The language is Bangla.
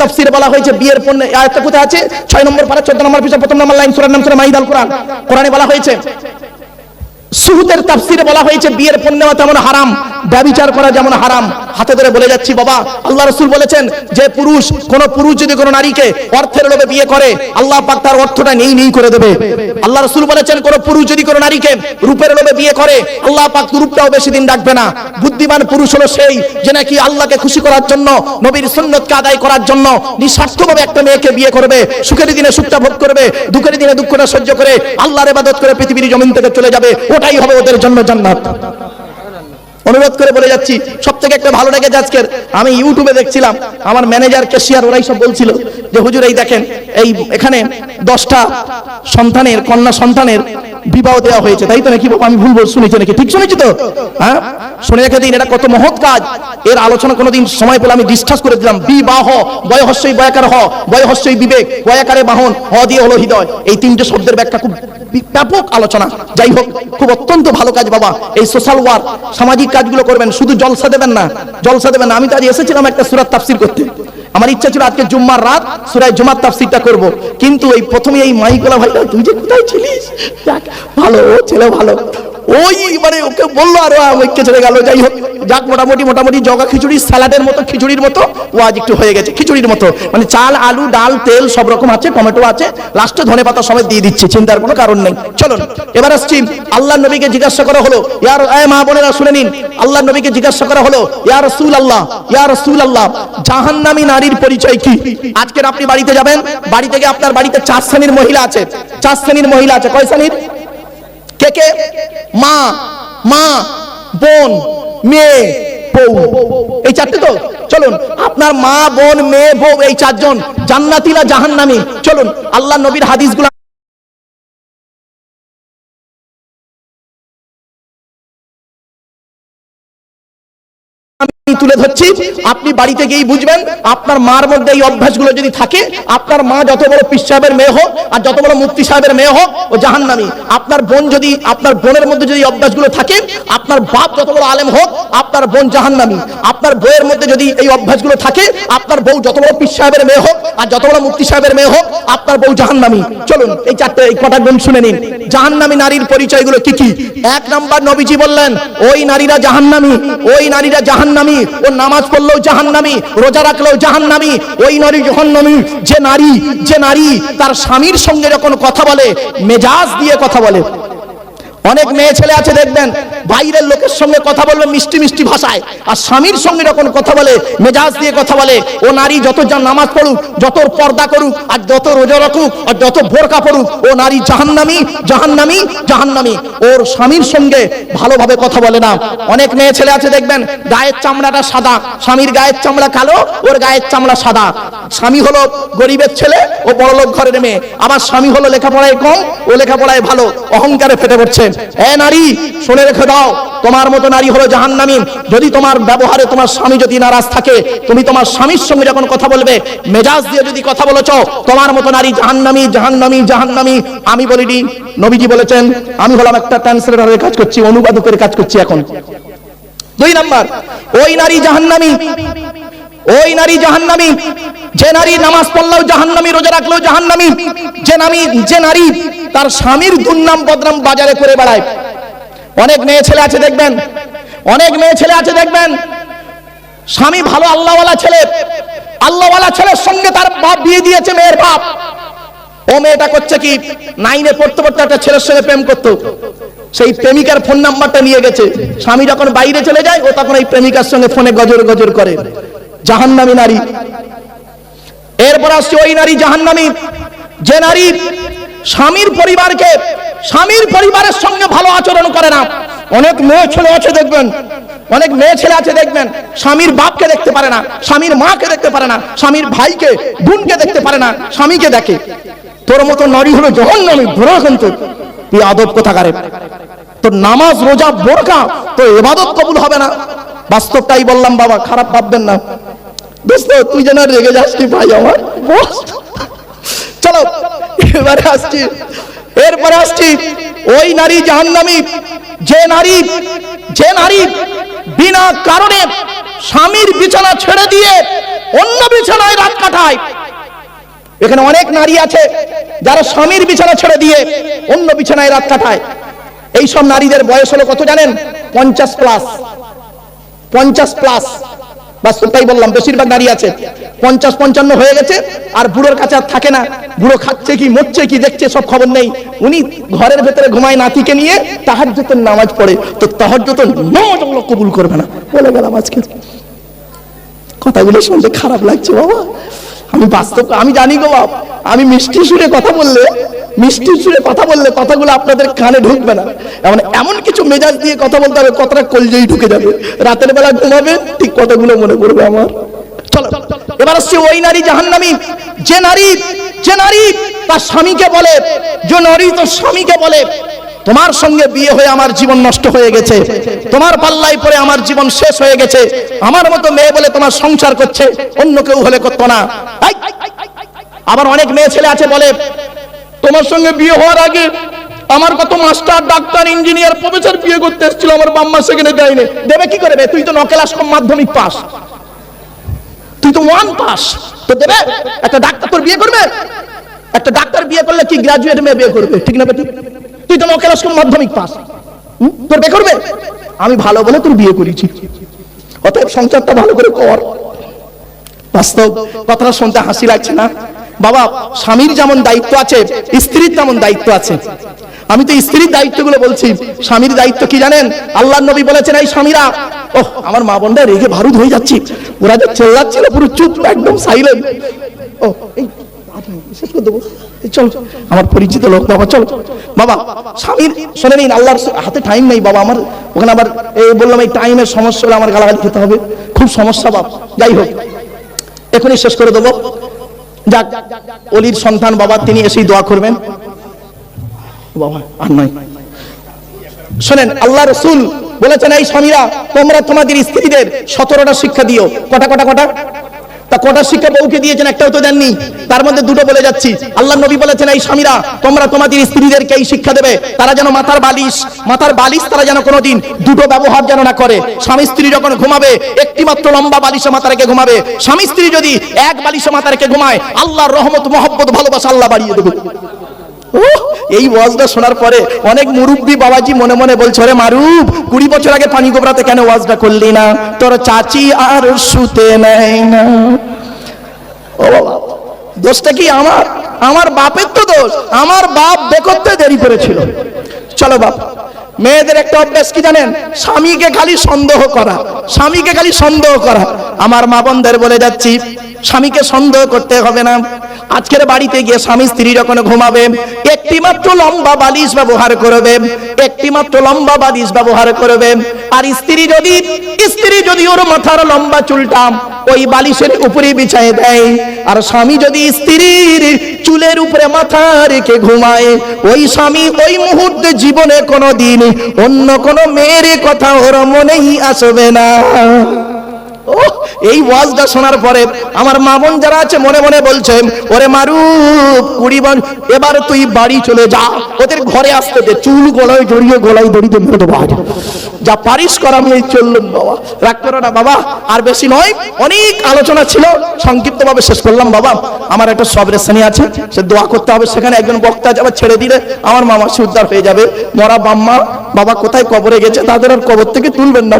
তাফসীরে বলা হয়েছে, বিয়ের পণ্য কোথায় আছে? ছয় নম্বর পারা 14 নম্বর পিছনে, প্রথম নম্বর লাইন, সুরার নাম সুরা আল কোরআন। কোরআনে বলা হয়েছে সুহুদের তাফসিরে বলা হয়েছে, বিয়ের পণ্য তেমন হারাম, ব্যবিচার করা যেমন হারাম। হাতে ধরে বলে যাচ্ছি, বাবা, আল্লাহ রসুল বলেছেন যে পুরুষ, কোন পুরুষ যদি কোনো নারীকে অর্থের লোভে বিয়ে করে, আল্লাহ পাক তার অর্থটা নেই নেই করে দেবে। আল্লাহ রসুল বলেছেন, কোন পুরুষ যদি কোনো নারীকে রূপের লোভে বিয়ে করে, আল্লাহ পাক রূপটাও বেশি দিন রাখবে না। বুদ্ধিমান পুরুষ হলো সেই যে নাকি আল্লাহকে খুশি করার জন্য, নবীর সুন্নতকে আদায় করার জন্য নিঃস্বার্থভাবে একটা মেয়েকে বিয়ে করবে, সুখের দিনে সুখটা ভোগ করবে, দুঃখের দিনে দুঃখটা সহ্য করে, আল্লাহর ইবাদত করে পৃথিবীর জমিন থেকে চলে যাবে। ওটাই হবে ওদের জন্য জান্নাত। অনুরোধ করে বলে যাচ্ছি সব থেকে একটা ভালো লেগেছে আজকের, আমি ইউটিউবে দেখছিলাম, আমার ম্যানেজার, ক্যাশিয়ার, ওরাই সব বলছিল যে, হুজুর, এই দেখেন, এই এখানে দশটা সন্তানের, কন্যা সন্তানের বিবাহ দেওয়া হয়েছে, তাই তো নাকি বাবা? আমি ভুল শুনেছি নাকি? ঠিক শুনেছি তো? হ্যাঁ? শুনে রেখে দিন, এটা কত মহৎ কাজ। এর আলোচনা কোনোদিন সময় পেলে আমি ডিসকাস করে দিলাম। বিবাহ, বয়হস্যই বয়াকার হ, বয়হস্যই বিবেক, বয়াকারে বাহন, হ দিয়ে হলো হৃদয়। এই তিনটে শব্দের ব্যাখ্যা খুব ব্যাপক আলোচনা। যাই হোক, খুব অত্যন্ত ভালো কাজ বাবা। এই সোশ্যাল ওয়ার্ক সামাজিক কাজগুলো করবেন, শুধু জলসা দেবেন না, জলসা দেবেন না। আমি তো আজ এসেছিলাম একটা সুরাত তাফসির করতে। আমার ইচ্ছা ছিল আজকে জুম্মার রাত, সুরায় জুমার তাফসিরটা করব। কিন্তু এই প্রথমে এই মাইকলা ভাই তুই যে কোথায় ছিলিস? ভালো ও ছেলে ভালো। ওই মানে ওকে বলল, আরও ওইকে চলে গেল। যাই হোক যাক, মোটামুটি মোটামুটি জগা খিচুড়ি, স্যালাডের মতো, খিচুড়ির মতো। ও আজ একটু হয়ে গেছে, খিচুড়ির মতো। মানে চাল, আলু, ডাল, তেল সব রকম আছে, টমেটো আছে। লাস্টে ধনে পাতা সবাই দিয়ে দিচ্ছে, চিন্তার কোনো কারণ নেই। চলুন, এবার আসছি আল্লাহ নবীকে জিজ্ঞাসা করা হলো ইয়ার এ মা বোনেরা, শুনে নিন। আল্লাহ নবীকে জিজ্ঞাসা করা হলো, ইয়া রাসূল আল্লাহ ইয়া রাসূল আল্লাহ জাহান্নামী নারীর পরিচয় কি? আজকের আপনি বাড়িতে যাবেন, বাড়ি থেকে আপনার বাড়িতে চার শ্রেণির মহিলা আছে। চার শ্রেণির মহিলা আছে, কয় শ্রেণির? কে কে? মা মা, বোন। মেয়ে, বউ। এই চারটে তো, চলুন। আপনার মা, বোন, মেয়ে, বউ, এই চারজন জান্নাতিলা জাহান্নামি। চলুন, আল্লাহ নবীর হাদিসগুলো তুলে ধরছি, আপনি বাড়িতে বুঝবেন, আপনার মার মধ্যে এই অভ্যাসগুলো যদি থাকে, আপনার মা যত বড় পিস সাহেবের মেয়ে হোক আর যত বড় সাহেবের মেয়ে হোক, ও জাহান্নামী। আপনার বোন যদি, আপনার বোনের মধ্যে যদি অভ্যাসগুলো থাকে, আপনার বাপ যত বড় আলেম হোক, আপনার বোন জাহান্নামী। আপনার বউয়ের মধ্যে যদি এই অভ্যাসগুলো থাকে, আপনার বউ যত বড় পিস সাহেবের মেয়ে হোক আর যত বড় সাহেবের মেয়ে হোক, আপনার বউ জাহান্নামী। চলুন, এই চারটে, এই কটা গুণ শুনে নিন। জাহান্নামী নারীর পরিচয়গুলো কি কি? এক নাম্বার নবীজি বললেন, ওই নারীরা জাহান্নামী, ওই নারীরা জাহান্নামী। ও নামাজ পড়লেও জাহান্নামী, রোজা রাখলেও জাহান্নামী, ওই নারী জাহান্নামী যে নারী যে নারী, তার স্বামীর সঙ্গে যখন কথা বলে, মেজাজ দিয়ে কথা বলে অনেক মেয়ে ছেলে আছে, দেখবেন, বাইরের লোকের সঙ্গে কথা বলবে মিষ্টি মিষ্টি ভাষায়, আর স্বামীর সঙ্গে যখন কথা বলে, মেজাজ দিয়ে কথা বলে, ও নারী যত যা নামাজ পড়ুক, যত পর্দা করুক, আর যত রোজা রাখুক, আর যত বোরকা পড়ুক, ও নারী জাহান্নামী জাহান্নামী জাহান্নামী। ওর স্বামীর সঙ্গে ভালোভাবে কথা বলে না। অনেক মেয়ে ছেলে আছে, দেখবেন, গায়ের চামড়াটা সাদা, স্বামীর গায়ের চামড়া কালো, ওর গায়ের চামড়া সাদা। স্বামী হলো গরিবের ছেলে, ও বড়লোক ঘরের মেয়ে। আবার স্বামী হলো লেখাপড়ায় কম, ও লেখাপড়ায় ভালো, অহংকারে ফেটে পড়ছে। এ নারী, শুনে রেখে দাও, তোমার মতো নারী হলো জাহান্নামী। যদি তোমার ব্যবহারে তোমার স্বামী যদি নারাজ থাকে, তুমি তোমার স্বামীর সঙ্গে যখন কথা বলবে, মেজাজ দিয়ে যদি কথা বলেছ, তোমার মতো নারী জাহান্নামী জাহান্নামী জাহান্নামী। আমি বলিনি, নবীজি বলেছেন, আমি হলাম একটা ট্রান্সলেটরের কাজ করছি, অনুবাদকের কাজ করছি এখন। দুই নাম্বার, ওই নারী জাহান্নামী ওই নারী জাহান্নামী, যে নারী নামাজ পড়লেও জাহান্নামী, রোজা রাখলেও জাহান্নামী, যে নারী যে নারী তার স্বামীর দুর্নাম বদনাম বাজারে করে বেড়ায়। অনেক মেয়ে ছেলে আছে দেখবেন, অনেক মেয়ে ছেলে আছে দেখবেন, স্বামী ভালো আল্লাহওয়ালা ছেলে, আল্লাহওয়ালা ছেলের সঙ্গে তার বাপ বিয়ে দিয়েছে মেয়ের বাপ। ও মেয়েটা করছে কি? নাইনে পড়তে পড়তে একটা ছেলের সঙ্গে প্রেম করতো। সেই প্রেমিকার ফোন নাম্বারটা নিয়ে গেছে। স্বামী যখন বাইরে চলে যায়, ও তখন এই প্রেমিকার সঙ্গে ফোনে গজর গজর করে। জাহান্নামী নারী। এরপর আসছে ওই নারী জাহান্নামী, যে নারী স্বামীর পরিবারকে, স্বামীর পরিবারের সঙ্গে ভালো আচরণ করে না। অনেক মেয়ে ছেলে আছে দেখবেন, অনেক মেয়ে ছেলে আছে দেখবেন, স্বামীর বাপকে দেখতে পারে না, স্বামীর মাকে দেখতে পারে না, স্বামীর ভাইকে, বোনকে দেখতে পারে না, স্বামীকে দেখে। তোর মতো নারী হলো জহন্নামী ধরো কিন্তু তুই আদব কোথাকারে? তোর নামাজ, রোজা বোরকা তো এবাদত কবুল হবে না। বাস্তবটাই বললাম বাবা, খারাপ ভাববেন না। দোস্ত তুই যেন রেগে যাস কি ভাই আমার? চলো এবারে আসছি। এরপরে আসছি। ওই নারী জাহান্নামী যে নারী যে নারী বিনা কারণে স্বামীর বিছানা ছেড়ে দিয়ে অন্য বিছানায় রাত কাটায়। এখানে অনেক নারী আছে যারা স্বামীর বিছানা ছেড়ে দিয়ে অন্য বিছানায় রাত কাটায়। এই সব নারীদের বয়স হলো কত জানেন? পঞ্চাশ প্লাস পঞ্চাশ প্লাস বাস্তব তাই বললাম, বেশিরভাগ নারী আছে। পঞ্চাশ পঞ্চান্ন হয়ে গেছে, আর বুড়োর কাছে আর থাকে না। বুড়ো খাচ্ছে কি, মরছে কি, দেখছে, সব খবর নেই। উনি ঘরের ভেতরে ঘুমায় নাতিকে নিয়ে তাহার নামাজ পড়ে। তো তাহার যতন নজল কবুল করবে না। বলে গেলাম আজকে। কথাগুলো শুনতে খারাপ লাগছে বাবা। আমি বাস্তব আমি জানি গো বাপ। আমি মিষ্টি সুরে কথা বললে, মিষ্টি সুরে কথা বললে কথাগুলো আপনাদের কানে ঢুকবে না। এমন এমন কিছু মেজাজ দিয়ে কথা বলতে হবে, কথাটা কলজেই ঢুকে যাবে। রাতের বেলা ঘুমাবে, ঠিক কথাগুলো মনে করবে আমার। চলো, এবার আসছে ওই নারী জাহান্নামী। যে নারী যে নারী তার স্বামীকে বলে, যে নারী তার স্বামীকে বলে তোমার সঙ্গে বিয়ে হয়ে আমার জীবন নষ্ট হয়ে গেছে। তোমার পাল্লাই পরে আমার জীবন শেষ হয়ে গেছে। আমার মতো মেয়ে বলে তোমার সংসার করছে, অন্য কেউ হলে করতো না। আবার অনেক মেয়ে ছেলে আছে বলে, তোমার সঙ্গে বিয়ে হওয়ার আগে আমার কত মাস্টার, ডাক্তার, ইঞ্জিনিয়ার, প্রফেসর বিয়ে করতে এসেছিল, আমার বাম্মা সেখানে দেয়নি। দেবে কি করবে তুই তো নকেলাস কম মাধ্যমিক পাস। তুই তো ওয়ান পাস তো দেবে, একটা ডাক্তার তোর বিয়ে করবে? একটা ডাক্তার বিয়ে করলে কি গ্রাজুয়েট মেয়ে বিয়ে করবে? ঠিক না বেটি? তুই তো নকেলাস কম মাধ্যমিক পাস। তোর বিয়ে করবে? আমি ভালো বলে তোর বিয়ে করেছি। অতএব সংসারটা ভালো করে কর। বাস্তব কথাটা শুনতে হাসি লাগছে না? বাবা, স্বামীর যেমন দায়িত্ব আছে, স্ত্রীর তেমন দায়িত্ব আছে। আমি তো স্ত্রীর দায়িত্বগুলো বলছি। স্বামীর দায়িত্ব কি জানেন? আল্লাহ নবী বলেছেন, এই স্বামীরা ও আমার মা বোনটা রেগে ভারুদ হয়ে যাচ্ছি। ওরা যে চেল্লাচ্ছিল, পুরো চুপ একদম সাইলেন্ট ও এই শেষ করে দেবো চল, আমার পরিচিত লোক, বাবা বাবা, স্বামীর আল্লাহর হাতে টাইম নেই, বাবা, আমার ওখানে আবার এই বললাম, এই টাইমের সমস্যা হলে আমার গালাগালি খেতে হবে। খুব সমস্যা, বাপ। যাই হোক, এখনই শেষ করে দেবো। যাক, অলির সন্তান, বাবা, তিনি এসেই দোয়া করবেন। বাবা, আর নয়। শোনেন, আল্লাহ রসুল বলেছেন, এই স্বামীরা, তোমরা তোমাদের স্ত্রীদের সতেরোটা শিক্ষা দিও। কটা কটা কটা? তা কটা শিক্ষা বউকে দিয়েছেন? একটাও তো দেননি। তার মধ্যে দুটো বলে যাচ্ছি। আল্লাহ নবী বলেছেন, এই স্বামীরা, তোমরা তোমাদের স্ত্রীদেরকে এই শিক্ষা দেবে। তারা যেন মাথার বালিশ মাথার বালিশ তারা যেন কোনোদিন দুটো ব্যবহার যেন না করে। স্বামী স্ত্রী যখন ঘুমাবে একটি মাত্র লম্বা বালিশে মাথা রেখে ঘুমাবে। স্বামী স্ত্রী যদি এক বালিশে মাথা রেখে ঘুমায়, আল্লাহর রহমত, মহব্বত, ভালোবাসা আল্লাহ বাড়িয়ে দেবে। এই ওয়াজটা শোনার পরে অনেক মুরুব্বি বাবাজি মনে মনে বলছে রে মারুব কুড়ি বছর আগে পানি গোবরাতে কেন ওয়াজটা করলি না? তোর চাচি আর শুতে নেয় না। ও বাবা, দোষটা কি আমার? আমার বাপের তো দোষ, আমার বাপ বেকরতে দেরি করেছিল। চলো বাপ মেয়েদের একটা অভ্যাস কি জানেন? স্বামীকে খালি সন্দেহ করা, স্বামীকে খালি সন্দেহ করা। আমার মা বোনদের বলে যাচ্ছি, স্বামীকে সন্দেহ করতে হবে না। আজকের বাড়িতে গিয়ে স্বামী স্ত্রী যখন ঘুমাবে একটি মাত্র লম্বা বালিশ ব্যবহার করবে একটি মাত্র লম্বা বালিশ ব্যবহার করবে। আর স্ত্রী যদি স্ত্রী যদি ওর মাথার লম্বা চুলটা ওই বালিশের উপরে বিছায় দেয়। আর স্বামী যদি স্ত্রীর চুলের উপরে মাথা রেখে ঘুমায়, ওই স্বামী ওই মুহূর্তে জীবনে কোনো দিন অন্য কোনো মেয়ের কথা ওর মনেই আসবে না। এই ওয়াজটা শোনার পরে আমার মা বোন যারা আছে, মনে মনে বলছে, ওরে মারুপ কুড়ি বন, এবার তুই বাড়ি চলে যা। ওদের ঘরে আসতে দে, চুল গলায় জড়িয়ে গলায় দড়িতে মেরে দেবো। যা পারিস কর আমি এই চললাম, বাবা। রাগ করো না, বাবা। আর বেশি নয়, অনেক আলোচনা ছিল সংক্ষিপ্ত ভাবে শেষ করলাম, বাবা। আমার একটা সবরেশানি আছে, সে দোয়া করতে হবে, সেখানে একজন বক্তা যাবে, ছেড়ে দিলে আমার মামা উদ্ধার হয়ে যাবে। মরা বাম্মা, বাবা কোথায় কবরে গেছে, তাদের আর কবর থেকে তুলবেন না।